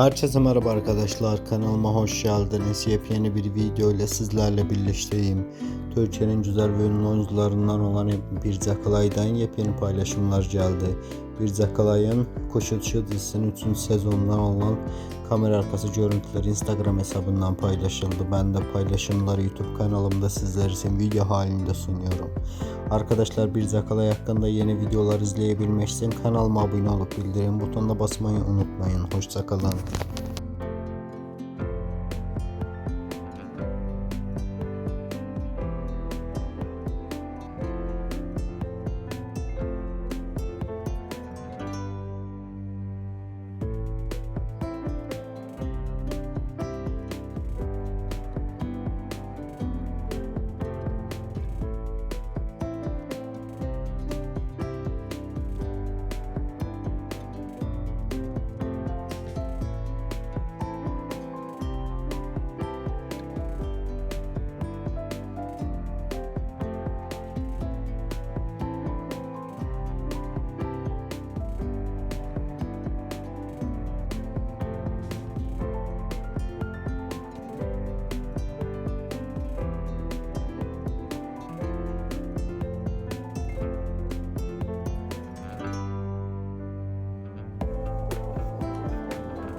Herkese merhaba arkadaşlar kanalıma hoş geldiniz. Yepyeni bir video ile sizlerle birlikteyim. Türkiye'nin güzel ve ünlü oyuncularından olan Birce Kalay'dan yepyeni paylaşımlar geldi. Birce Kalay'ın Kuş Uçuşu dizisinin 3. sezonundan olan kamera arkası görüntüleri Instagram hesabından paylaşıldı. Ben de paylaşımları YouTube kanalımda sizler için video halinde sunuyorum. Arkadaşlar Birce Kalay hakkında yeni videolar izleyebilmek için kanalıma abone olup bildirim butonuna basmayı unutmayın. Hoşçakalın.